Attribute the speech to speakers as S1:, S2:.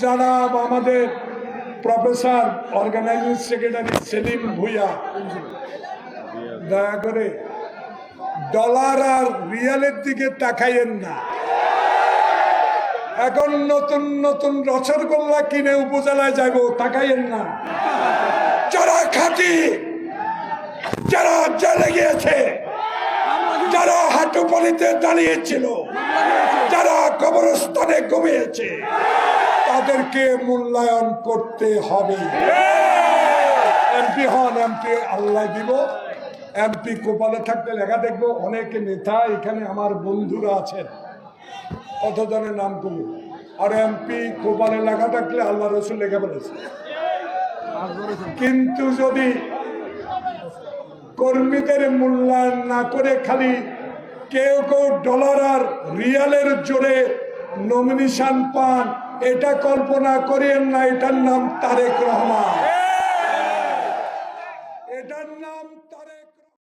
S1: যারা আমাদের professor organizing secretary Selim Bhuiyan. দয়া করে ডলার আর রিয়ালের দিকে তাকাইয়েন না। এখন নতুন নতুন রসগোল্লা কিনে উপজেলায় যাব, তাকাইয়েন না। যারা খাটি, যারা জেলে গিয়েছে, যারা হাঁটুপানিতে দাঁড়িয়েছিল, যারা কবরস্থানে ঘুমিয়েছে। তাদেরকে মূল্যায়ন করতে হবে। এমপি হন, এমপি আল্লাহ দিব। এমপি কোপালে থাকতে লেখা দেখব, অনেক নেতা এখানে আমার বন্ধুরা আছেন। কতজনের নাম করব আর এমপি কোপালে লেখা থাকলে আল্লাহ রসুল লেখা বলেছে। কিন্তু যদি কর্মীদের মূল্যায়ন না করে খালি কেউ কেউ ডলার আর রিয়ালের জোরে নমিনেশন পান। এটা কল্পনা করেন না এটার নাম তারেক রহমান। এটার নাম তারেক